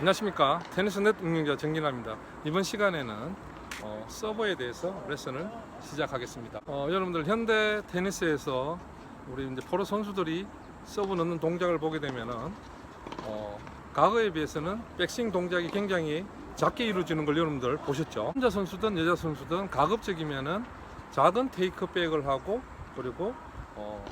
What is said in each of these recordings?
안녕하십니까. 테니스넷 운영자 정진아입니다. 이번 시간에는 어, 서버에 대해서 레슨을 시작하겠습니다. 어, 여러분들 현대 테니스에서 우리 이제 프로 선수들이 서브 넣는 동작을 보게 되면은 어, 과거에 비해서는 백스윙 동작이 굉장히 작게 이루어지는 걸 여러분들 보셨죠? 남자 선수든 여자 선수든 가급적이면은 작은 테이크백을 하고 그리고 어,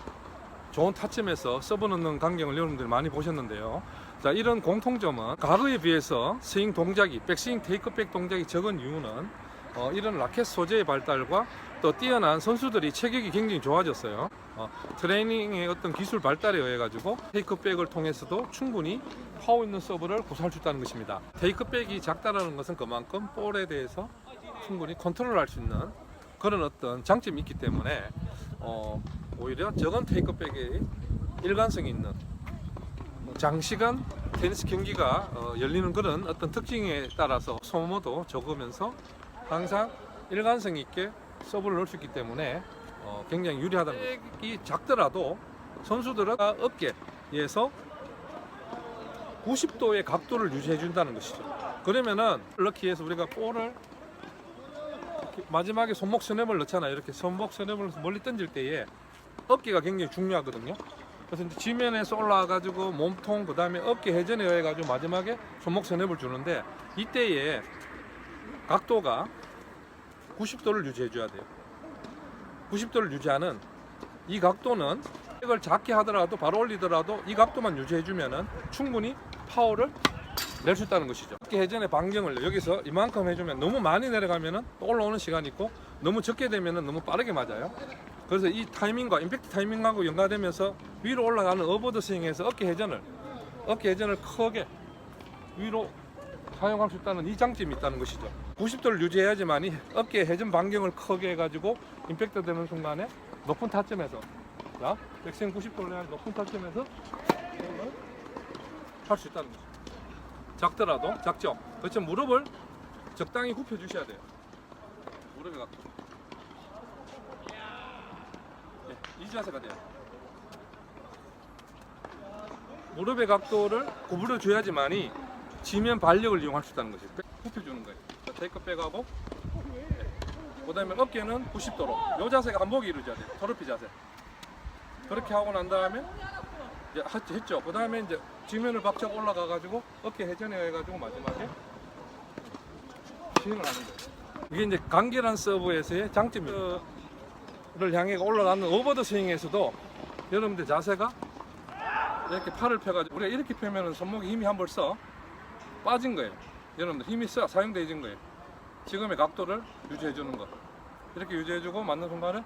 좋은 타점에서 서브 넣는 광경을 여러분들이 많이 보셨는데요. 자, 이런 공통점은 과거에 비해서 스윙 동작이, 백스윙 테이크백 동작이 적은 이유는 어, 이런 라켓 소재의 발달과 또 뛰어난 선수들이 체격이 굉장히 좋아졌어요. 어, 트레이닝의 어떤 기술 발달에 의해 가지고 테이크백을 통해서도 충분히 파워 있는 서브를 구사할 수 있다는 것입니다. 테이크백이 작다라는 것은 그만큼 볼에 대해서 충분히 컨트롤할 수 있는 그런 어떤 장점이 있기 때문에 어, 오히려 적은 테이크백에 일관성이 있는 뭐 장시간 테니스 경기가 어, 열리는 그런 어떤 특징에 따라서 소모도 적으면서 항상 일관성 있게 서브를 넣을 수 있기 때문에 어, 굉장히 유리하다는 거죠. 이 작더라도 선수들은 어깨에서 90도의 각도를 유지해 준다는 것이죠. 그러면은 럭키에서 우리가 볼을 마지막에 손목 스냅을 넣잖아요. 이렇게 손목 스냅을 멀리 던질 때에 어깨가 굉장히 중요하거든요. 그래서 이제 지면에서 올라와가지고 몸통 그 다음에 어깨 회전에 의해가지고 마지막에 손목 스냅을 주는데 이때에 각도가 90도를 유지해줘야 돼요. 90도를 유지하는 이 각도는 이걸 작게 하더라도 바로 올리더라도 이 각도만 유지해주면은 충분히 파워를 낼 수 있다는 것이죠. 어깨 회전의 반경을 여기서 이만큼 해주면 너무 많이 내려가면은 또 올라오는 시간이 있고 너무 적게 되면은 너무 빠르게 맞아요. 그래서 이 타이밍과 임팩트 타이밍하고 연관되면서 위로 올라가는 어버드 스윙에서 어깨 회전을 어깨 회전을 크게 위로 사용할 수 있다는 이 장점이 있다는 것이죠. 90도를 유지해야지만 이 어깨 회전 반경을 크게 해가지고 임팩트 되는 순간에 높은 타점에서 자, 백스윙 90도를 내야 높은 타점에서 할 수 있다는 거죠. 작더라도 작죠. 그렇죠. 무릎을 적당히 굽혀 주셔야 돼요. 무릎에 갖고. 예, 이 자세가 돼요. 무릎의 각도를 구부려 줘야지만이 지면 발력을 이용할 수 있다는 거죠. 굽혀 주는 거예요. 자, 테이크 백하고 그다음에 어깨는 90도로. 이 자세가 한복이 이루어져야 돼요. 토르피 자세. 그렇게 하고 난 다음에 이제 하- 했죠. 그 다음에 이제 지면을 박차고 올라가 가지고 어깨 회전에 해 가지고 마지막에 스윙을 하는 거예요. 이게 이제 간결한 서브에서의 장점이에요. 를 향해 올라가는 오버더 스윙에서도 여러분들 자세가 이렇게 팔을 펴가지고 우리가 이렇게 펴면은 손목에 힘이 한번써 빠진 거예요. 여러분들 힘이 써 사용되어진 거예요. 지금의 각도를 유지해 주는 거. 이렇게 유지해 주고 맞는 순간에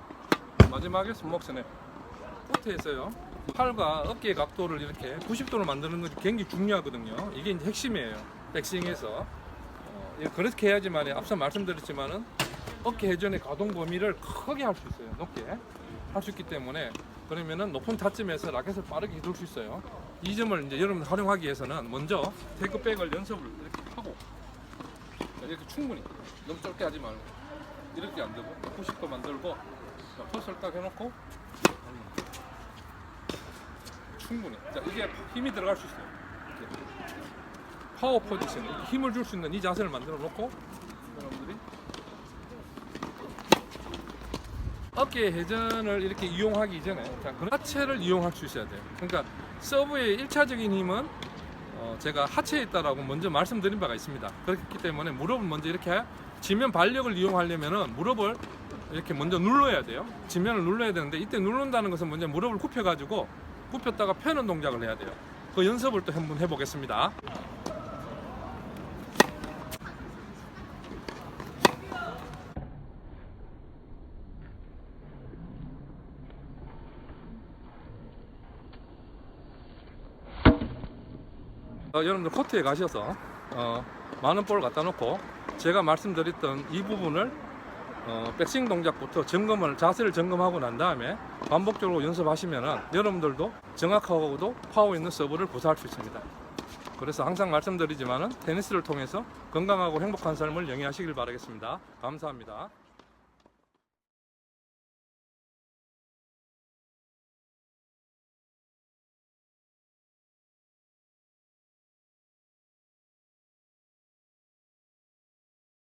마지막에 손목 스냅. 코트에서요. 팔과 어깨의 각도를 이렇게 90도로 만드는 것이 굉장히 중요하거든요. 이게 이제 핵심이에요. 백스윙에서 어, 예, 그렇게 해야지만 앞서 말씀드렸지만은 어깨 회전의 가동 범위를 크게 할 수 있어요. 높게 할 수 있기 때문에 그러면은 높은 타점에서 라켓을 빠르게 휘둘 수 있어요. 이 점을 이제 여러분 활용하기 위해서는 먼저 테이크백을 연습을 이렇게 하고 자, 이렇게 충분히 너무 짧게 하지 말고 이렇게 안 되고 90도 만들고 자, 퍼스를 딱 해놓고 충분히. 자, 이게 힘이 들어갈 수 있어요. 이렇게. 파워 포지션, 힘을 줄 수 있는 이 자세를 만들어 놓고 여러분들이 어깨 회전을 이렇게 이용하기 전에 자, 그 하체를 이용할 수 있어야 돼요. 그러니까 서브의 1차적인 힘은 어, 제가 하체에 있다라고 먼저 말씀드린 바가 있습니다. 그렇기 때문에 무릎을 먼저 이렇게 지면 발력을 이용하려면은 무릎을 이렇게 먼저 눌러야 돼요. 지면을 눌러야 되는데 이때 누른다는 것은 먼저 무릎을 굽혀 가지고 굽혔다가 펴는 동작을 해야 돼요. 그 연습을 또 한번 해보겠습니다. 어, 여러분들 코트에 가셔서 어, 많은 볼을 갖다 놓고 제가 말씀드렸던 이 부분을 어, 백스윙 동작부터 점검을 자세를 점검하고 난 다음에 반복적으로 연습하시면 여러분들도 정확하고도 파워 있는 서브를 구사할 수 있습니다. 그래서 항상 말씀드리지만은 테니스를 통해서 건강하고 행복한 삶을 영위하시길 바라겠습니다. 감사합니다.